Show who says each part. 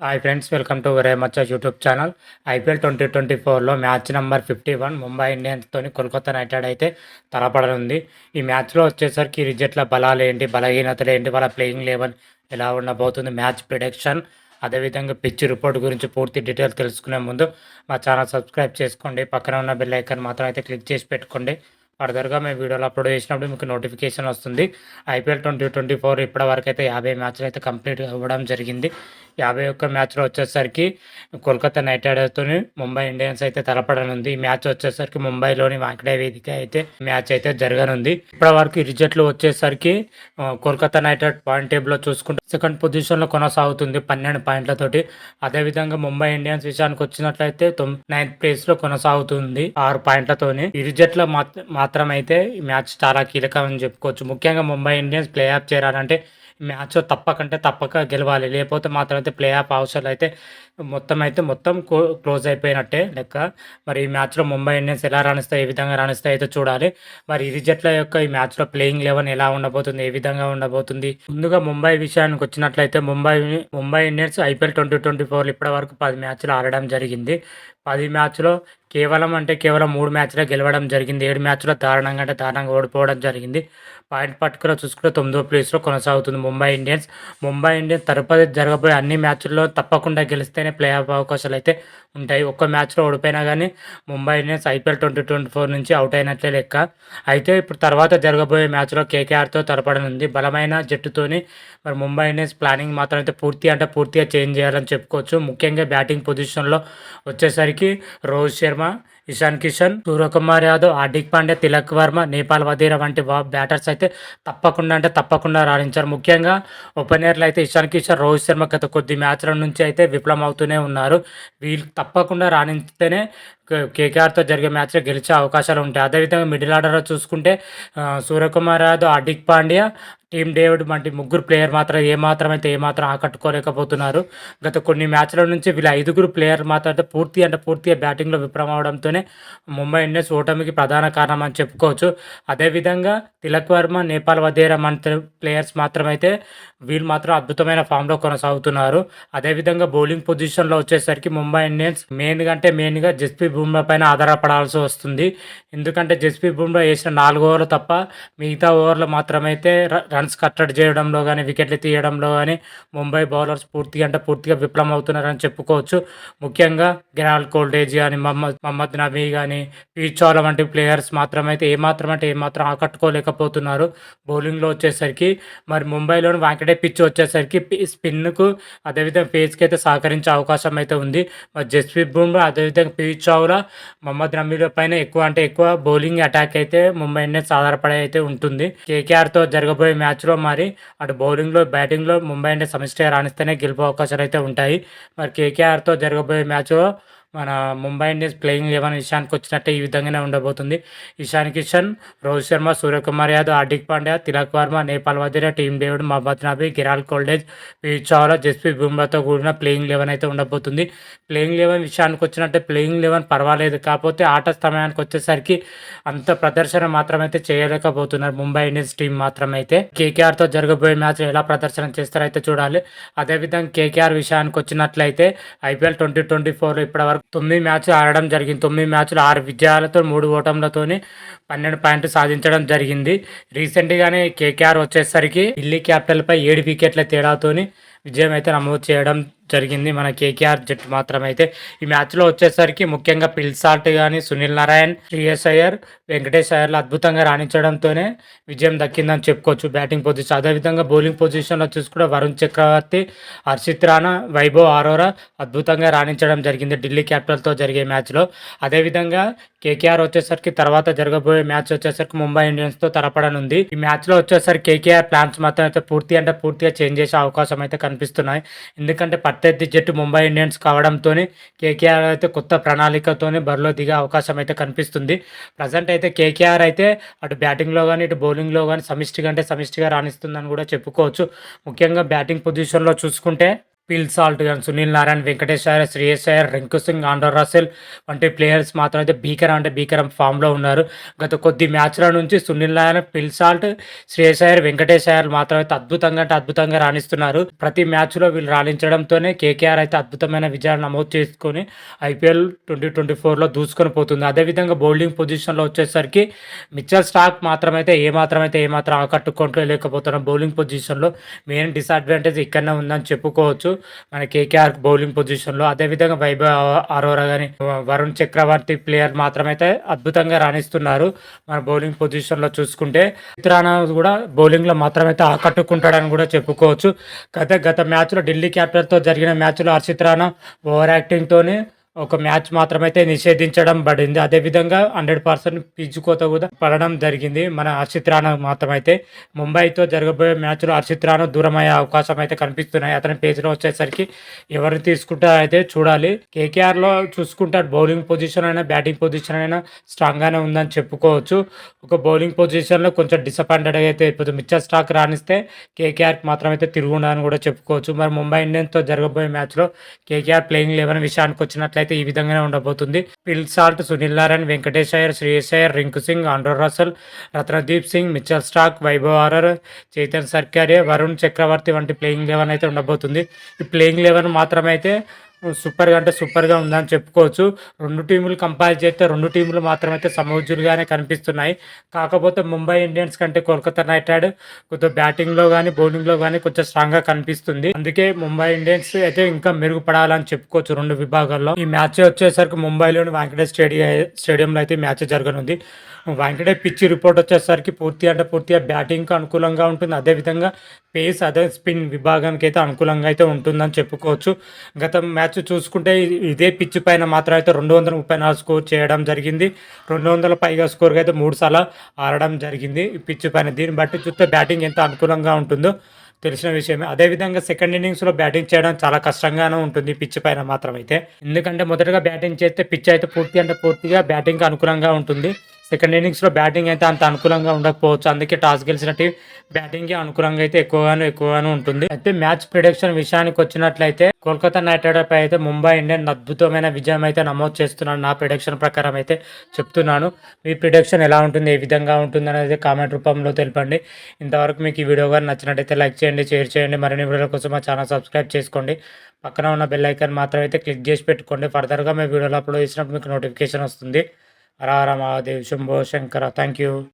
Speaker 1: Hi friends welcome to వరే మచ్చ YouTube channel IPL twenty twenty ఫోర్లో match number fifty one Mumbai ఇండియన్స్తో Kolkata Knight Ride అయితే తలపడనుంది. ఈ మ్యాచ్లో వచ్చేసరికి రిజెట్ల బలాలు ఏంటి బలహీనతలు ఏంటి వాళ్ళ ప్లేయింగ్ లెవెల్ ఎలా ఉండబోతుంది మ్యాచ్ ప్రిడిక్షన్ అదేవిధంగా పిచ్ రిపోర్ట్ గురించి పూర్తి డీటెయిల్స్ తెలుసుకునే ముందు మా ఛానల్ సబ్స్క్రైబ్ చేసుకోండి. పక్కన ఉన్న బెల్ ఐకాన్ మాత్రం అయితే క్లిక్ చేసి పెట్టుకోండి. ఫర్దర్గా మేము వీడియోలు అప్లోడ్ చేసినప్పుడు మీకు నోటిఫికేషన్ వస్తుంది. ఐపీఎల్ ట్వంటీ ట్వంటీ ఫోర్ ఇప్పటివరకు అయితే యాభై మ్యాచ్లు అయితే కంప్లీట్ అవ్వడం జరిగింది. యాభై ఒక్క మ్యాచ్లో వచ్చేసరికి కోల్కతా నైట్ రైడర్స్తో ముంబై ఇండియన్స్ అయితే తలపడనుంది. ఈ మ్యాచ్ వచ్చేసరికి ముంబైలోని వాంకడే వేదిక అయితే మ్యాచ్ అయితే జరగనుంది. ఇప్పటివరకు ఈ రిజల్ట్లు వచ్చేసరికి కోల్కతా నైట్ రైడర్ పాయింట్ టేబుల్లో చూసుకుంటే సెకండ్ పొజిషన్లో కొనసాగుతుంది పన్నెండు పాయింట్లతోటి అదేవిధంగా ముంబై ఇండియన్స్ విషయానికి వచ్చినట్లయితే తొమ్మిది నైన్త్ ప్లేస్లో కొనసాగుతుంది ఆరు పాయింట్లతోని ఈ రిజల్ట్లో మాత్రం మాత్రం అయితే ఈ మ్యాచ్ చాలా కీలకం అని చెప్పుకోవచ్చు. ముఖ్యంగా ముంబై ఇండియన్స్ ప్లే ఆఫ్ చేరాలంటే మ్యాచ్ తప్పకంటే తప్పక గెలవాలి. లేకపోతే మాత్రం అయితే ప్లే ఆఫ్ అవసరాలు అయితే మొత్తం అయితే మొత్తం క్లోజ్ అయిపోయినట్టే లెక్క. మరి ఈ మ్యాచ్లో ముంబై ఇండియన్స్ ఎలా రాణిస్తాయి ఏ విధంగా రాణిస్తాయి అయితే చూడాలి. మరి ఇరు జట్ల యొక్క ఈ మ్యాచ్లో ప్లేయింగ్ లెవెన్ ఎలా ఉండబోతుంది ఏ విధంగా ఉండబోతుంది. ముందుగా ముంబై విషయానికి వచ్చినట్లయితే Mumbai Mumbai Indians IPL twenty twenty four ఇప్పటి వరకు పది మ్యాచ్లు ఆడడం జరిగింది. పది మ్యాచ్లో కేవలం అంటే కేవలం మూడు మ్యాచ్లో గెలవడం జరిగింది. ఏడు మ్యాచ్లో దారుణంగా అంటే దారుణంగా ఓడిపోవడం జరిగింది. పాయింట్ పట్టుకుని చూసుకుంటే తొమ్మిదో ప్లేస్లో కొనసాగుతుంది ముంబై ఇండియన్స్. ముంబై ఇండియన్స్ తరుపతి జరగబోయే అన్ని మ్యాచ్ల్లో తప్పకుండా గెలిస్తేనే ప్లే ఆఫ్ అవకాశాలు అయితే ఉంటాయి. ఒక్క మ్యాచ్లో ఓడిపోయినా కానీ Mumbai Indians IPL twenty twenty four నుంచి అవుట్ అయినట్లే లెక్క. అయితే ఇప్పుడు తర్వాత జరగబోయే మ్యాచ్లో కేకేఆర్తో తలపడనుంది బలమైన జట్టుతోని మరి ముంబై ఇండియన్స్ ప్లానింగ్ మాత్రం అయితే పూర్తి అంటే పూర్తిగా చేంజ్ చేయాలని చెప్పుకోవచ్చు. ముఖ్యంగా బ్యాటింగ్ పొజిషన్లో వచ్చేసరికి రోహిత్ శర్మ ఇషాన్ కిషన్ సూర్యకుమార్ యాదవ్ హార్దిక్ పాండ్యా తిలక్ వర్మ నేపాల్ వదీర వంటి బ్యాటర్స్ అయితే తప్పకుండా అంటే తప్పకుండా రాణించారు. ముఖ్యంగా ఓపెనర్లు అయితే ఇషాన్ కిషన్ రోహిత్ శర్మ గత కొద్ది మ్యాచ్ల నుంచి అయితే విఫలం అవుతూనే ఉన్నారు. వీళ్ళు తప్పకుండా రాణిస్తేనే కేకేఆర్తో జరిగే మ్యాచ్లో గెలిచే అవకాశాలు ఉంటాయి. అదేవిధంగా మిడిల్ ఆర్డర్లో చూసుకుంటే సూర్యకుమార్ యాదవ్ అడిక్ పాండ్యా టీమ్ డేవిడ్ వంటి ముగ్గురు ప్లేయర్ మాత్రం ఏమాత్రం అయితే ఏమాత్రం ఆకట్టుకోలేకపోతున్నారు. గత కొన్ని మ్యాచ్ల నుంచి వీళ్ళ ఐదుగురు ప్లేయర్ మాత్రం అయితే పూర్తి అంటే పూర్తిగా బ్యాటింగ్లో విఫలం అవడంతోనే ముంబై ఇండియన్స్ ఓటమికి ప్రధాన కారణం అని చెప్పుకోవచ్చు. అదేవిధంగా తిలక్ వర్మ నేపాల్ వదేరా వంటి ప్లేయర్స్ మాత్రమైతే వీళ్ళు మాత్రం అద్భుతమైన ఫామ్లో కొనసాగుతున్నారు. అదేవిధంగా బౌలింగ్ పొజిషన్లో వచ్చేసరికి ముంబై ఇండియన్స్ మెయిన్గా అంటే మెయిన్గా జస్ప్రీత్ బుమ్రా పైన ఆధారపడాల్సి వస్తుంది. ఎందుకంటే జస్ప్రీత్ బుమ్రా వేసిన నాలుగు ఓవర్లు తప్ప మిగతా ఓవర్లు మాత్రమైతే ర- రన్స్ కట్టడి చేయడంలో కానీ వికెట్లు తీయడంలో కానీ ముంబై బౌలర్స్ పూర్తిగా అంటే పూర్తిగా విఫలం అవుతున్నారని చెప్పుకోవచ్చు. ముఖ్యంగా గిరాల్ కోల్డేజ్ కానీ మహమ్మద్ మహమ్మద్ నబీ కానీ పీచోల వంటి ప్లేయర్స్ మాత్రమైతే ఏమాత్రం అంటే ఏమాత్రం ఆకట్టుకోలేకపోతున్నారు. బౌలింగ్లో వచ్చేసరికి మరి ముంబైలోని వాంకటే పిచ్ వచ్చేసరికి పి- స్పిన్కు అదేవిధంగా పేజ్కి అయితే సహకరించే అవకాశం అయితే ఉంది. మరి జస్ప్రీత్ బుమ్రా అదేవిధంగా పీచ్ కూడా మహమ్మద్ రమీల పైన ఎక్కువ అంటే ఎక్కువ బౌలింగ్ అటాక్ అయితే ముంబై ఇండియన్స్ ఆధారపడి అయితే ఉంటుంది. కేకేఆర్తో జరగబోయే మ్యాచ్లో మరి అటు బౌలింగ్లో బ్యాటింగ్లో ముంబై ఇండియన్స్ సమిష్టిగా రాణిస్తేనే గెలుపు అవకాశాలు అయితే ఉంటాయి. మరి కేకేఆర్తో జరగబోయే మ్యాచ్లో మన ముంబై ఇండియన్స్ ప్లేయింగ్ లెవెన్ ఇషాన్కి వచ్చినట్టే ఈ విధంగానే ఉండబోతుంది. ఇషాన్ కిషన్ రోహిత్ శర్మ సూర్యకుమార్ యాదవ్ హార్దిక్ పాండ్యా తిలక్ వర్మ నేపాల్ వదిలే టీమ్ డేవిడ్ మహమ్మద్ నబీ గిరాల్ కోల్డేజ్ పీచ్ చావ్లా జస్ప్రీత్ బుమ్రాతో కూడిన ప్లేయింగ్ లెవెన్ అయితే ఉండబోతుంది. ప్లేయింగ్ లెవెన్ విషయానికి వచ్చినట్టే ప్లేయింగ్ లెవెన్ పర్వాలేదు. కాకపోతే ఆట సమయానికి వచ్చేసరికి అంత ప్రదర్శన మాత్రమైతే చేయలేకపోతున్నారు. ముంబై ఇండియన్స్ టీం మాత్రమైతే. కేకేఆర్తో జరగబోయే మ్యాచ్ ఎలా ప్రదర్శన చేస్తారైతే చూడాలి. అదేవిధంగా కేకేఆర్ విషయానికి వచ్చినట్లయితే ఐపీఎల్ ట్వంటీ ట్వంటీ ఫోర్లో ఇప్పటివరకు తొమ్మిది మ్యాచ్లు ఆడడం జరిగింది. తొమ్మిది మ్యాచ్లు ఆరు విజయాలతో మూడు ఓటంలతోని పన్నెండు పాయింట్లు సాధించడం జరిగింది. రీసెంట్గానే కేకేఆర్ వచ్చేసరికి ఢిల్లీ క్యాపిటల్పై ఏడు వికెట్ల తేడాతోని విజయం అయితే నమోదు చేయడం జరిగింది. మన కేకేఆర్ జట్టు మాత్రమైతే ఈ మ్యాచ్లో వచ్చేసరికి ముఖ్యంగా పిల్సాల్ట్ కానీ సునీల్ నారాయణ్ శ్రీయస్ అయ్యర్ వెంకటేష్ అయ్యర్లు అద్భుతంగా రాణించడంతోనే విజయం దక్కిందని చెప్పుకోవచ్చు. బ్యాటింగ్ పొజిషన్ అదేవిధంగా బౌలింగ్ పొజిషన్లో చూసుకుంటే వరుణ్ చక్రవర్తి హర్షిత్ రాణా వైభవ్ ఆరోరా అద్భుతంగా రాణించడం జరిగింది ఢిల్లీ క్యాపిటల్తో జరిగే మ్యాచ్లో. అదేవిధంగా కేకేఆర్ వచ్చేసరికి తర్వాత జరగబోయే మ్యాచ్ వచ్చేసరికి ముంబై ఇండియన్స్తో తలపడనుంది. ఈ మ్యాచ్లో వచ్చేసరికి కేకేఆర్ ప్లాన్స్ మాత్రం అయితే పూర్తి అంటే పూర్తిగా చేంజ్ చేసే అవకాశం అయితే కనిపిస్తున్నాయి. ఎందుకంటే ప్రత్యర్థి జట్టు ముంబై ఇండియన్స్ కావడంతో కేకేఆర్ అయితే కొత్త ప్రణాళికతోనే బరిలో దిగే అవకాశం అయితే కనిపిస్తుంది. ప్రజెంట్ అయితే కేకేఆర్ అయితే అటు బ్యాటింగ్లో కానీ ఇటు బౌలింగ్లో కానీ సమిష్టిగా అంటే సమిష్టిగా రాణిస్తుందని కూడా చెప్పుకోవచ్చు. ముఖ్యంగా బ్యాటింగ్ పొజిషన్లో చూసుకుంటే పిల్ సాల్ట్ కానీ Sunil Narine Venkatesh Iyer Shreyas Iyer Rinku Singh Andre Russell వంటి ప్లేయర్స్ మాత్రం అయితే భీకరం అంటే భీకరం ఫామ్లో ఉన్నారు. గత కొద్ది మ్యాచ్ల నుంచి సునీల్ నారాయణ పిల్ సాల్ట్ శ్రేయస్ అయ్యర్ వెంకటేష్ అయ్యర్ మాత్రం అయితే అద్భుతంగా అంటే అద్భుతంగా రాణిస్తున్నారు. ప్రతి మ్యాచ్లో వీళ్ళు రాణించడంతోనే కేకేఆర్ అయితే అద్భుతమైన విజయాలు నమోదు చేసుకొని ఐపీఎల్ ట్వంటీ ట్వంటీ ఫోర్లో దూసుకొని పోతుంది. అదేవిధంగా బౌలింగ్ పొజిషన్లో వచ్చేసరికి మిచ్చల్ స్టాక్ మాత్రమైతే ఏ మాత్రమైతే అయితే ఏమాత్రం ఆకట్టుకుంటూ లేకపోతున్నాం బౌలింగ్ పొజిషన్లో మెయిన్ డిసడ్వాంటేజ్ ఇక్కడనే ఉందని చెప్పుకోవచ్చు. మన కేకేఆర్ బౌలింగ్ పొజిషన్లో అదేవిధంగా వైభవ్ అరోరా కానీ వరుణ్ చక్రవర్తి ప్లేయర్ మాత్రమైతే అద్భుతంగా రాణిస్తున్నారు. మన బౌలింగ్ పొజిషన్లో చూసుకుంటే చిత్రాన కూడా బౌలింగ్లో మాత్రమైతే ఆకట్టుకుంటాడని కూడా చెప్పుకోవచ్చు. గత గత మ్యాచ్లో ఢిల్లీ క్యాపిటల్తో జరిగిన మ్యాచ్లో హర్షిత్ రాణా ఓవర్ యాక్టింగ్తోనే ఒక మ్యాచ్ మాత్రమైతే నిషేధించడం పడింది. అదేవిధంగా హండ్రెడ్ పర్సెంట్ పిచ్ కోత కూడా పడడం జరిగింది. మన హర్షిత్ రాణా మాత్రమైతే ముంబైతో జరగబోయే మ్యాచ్లో హర్షిత్ రాణా దూరమయ్యే అవకాశం అయితే కనిపిస్తున్నాయి. అతని పేజ్లో వచ్చేసరికి ఎవరిని తీసుకుంటా అయితే చూడాలి. కేకేఆర్లో చూసుకుంటాడు బౌలింగ్ పొజిషన్ అయినా బ్యాటింగ్ పొజిషన్ అయినా స్ట్రాంగ్గానే ఉందని చెప్పుకోవచ్చు. ఒక బౌలింగ్ పొజిషన్లో కొంచెం డిసప్పాయింటెడ్ అయితే ఇప్పుడు మిచ్చర్ స్టాక్ రాణిస్తే కేకేఆర్కి మాత్రమైతే తిరుగుండాలని కూడా చెప్పుకోవచ్చు. మరి ముంబై ఇండియన్స్తో జరగబోయే మ్యాచ్లో కేకేఆర్ ప్లేయింగ్ లెవెన్ విషయానికి వచ్చినట్లయితే ఈ విధంగానే ఉండబోతుంది. Phil Salt Sunil Narine Venkatesh Iyer Shreyas Iyer Rinku Singh Andre Russell Ratnadeep Singh Mitchell Starc Vaibhav Arora Chetan సర్కారే Varun Chakravarthy వంటి ప్లేయింగ్ లెవెన్ అయితే ఉండబోతుంది. ఈ ప్లేయింగ్ లెవెన్ మాత్రమైతే సూపర్గా అంటే సూపర్గా ఉందని చెప్పుకోవచ్చు. రెండు టీములు కంపేర్ చేస్తే రెండు టీములు మాత్రమైతే సమూజులుగానే కనిపిస్తున్నాయి. కాకపోతే ముంబై ఇండియన్స్ కంటే కోల్కతా నైట్ కొద్దిగా కొంచెం బ్యాటింగ్లో కానీ బౌలింగ్లో కానీ కొంచెం స్ట్రాంగ్గా కనిపిస్తుంది. అందుకే ముంబై ఇండియన్స్ అయితే ఇంకా మెరుగుపడాలని చెప్పుకోవచ్చు రెండు విభాగాల్లో. ఈ మ్యాచ్ వచ్చేసరికి ముంబైలోని వెంకటేష్ స్టేడియం స్టేడియంలో అయితే మ్యాచ్ జరగనుంది. వెంకటే పిచ్చి రిపోర్ట్ వచ్చేసరికి పూర్తి అంటే పూర్తిగా బ్యాటింగ్కి అనుకూలంగా ఉంటుంది. అదేవిధంగా పేస్ అదే స్పిన్ విభాగానికి అయితే అనుకూలంగా అయితే ఉంటుందని చెప్పుకోవచ్చు. గత మ్యాచ్ చూసుకుంటే ఇదే పిచ్ పైన మాత్రం అయితే రెండు వందల ముప్పై నాలుగు స్కోర్ చేయడం జరిగింది. రెండు వందల పైగా స్కోర్గా అయితే మూడు సార్లు ఆడడం జరిగింది పిచ్ పైన. దీన్ని బట్టి చూస్తే బ్యాటింగ్ ఎంత అనుకూలంగా ఉంటుందో తెలిసిన విషయమే. అదేవిధంగా సెకండ్ ఇన్నింగ్స్లో బ్యాటింగ్ చేయడం చాలా కష్టంగానే ఉంటుంది పిచ్ పైన మాత్రం అయితే. ఎందుకంటే మొదటగా బ్యాటింగ్ చేస్తే పిచ్ అయితే పూర్తి అంటే పూర్తిగా బ్యాటింగ్కి అనుకూలంగా ఉంటుంది. సెకండ్ ఇన్నింగ్స్లో బ్యాటింగ్ అయితే అంత అనుకూలంగా ఉండకపోవచ్చు. అందుకే టాస్ గెలిచిన టీం బ్యాటింగ్కి అనుకూలంగా అయితే ఎక్కువగాను ఎక్కువగాను ఉంటుంది. అయితే మ్యాచ్ ప్రిడిక్షన్ విషయానికి వచ్చినట్లయితే కోల్కతా నైట్ రైడర్ పై అయితే ముంబై ఇండియన్ అద్భుతమైన విజయం అయితే నమోదు చేస్తున్నాను నా ప్రిడిక్షన్ ప్రకారం అయితే చెప్తున్నాను. మీ ప్రిడిక్షన్ ఎలా ఉంటుంది ఏ విధంగా ఉంటుంది అనేది కామెంట్ రూపంలో తెలపండి. ఇంతవరకు మీకు ఈ వీడియో కానీ నచ్చినట్టయితే లైక్ చేయండి షేర్ చేయండి. మరిన్ని వీడియోల కోసం మా ఛానల్ సబ్స్క్రైబ్ చేసుకోండి. పక్కన ఉన్న బెల్ ఐకాన్ మాత్రం అయితే క్లిక్ చేసి పెట్టుకోండి. ఫర్దర్గా మీ వీడియోలు అప్లోడ్ చేసినప్పుడు మీకు నోటిఫికేషన్ వస్తుంది. హర మహాదేవ్ శంభో శంకర. Thank you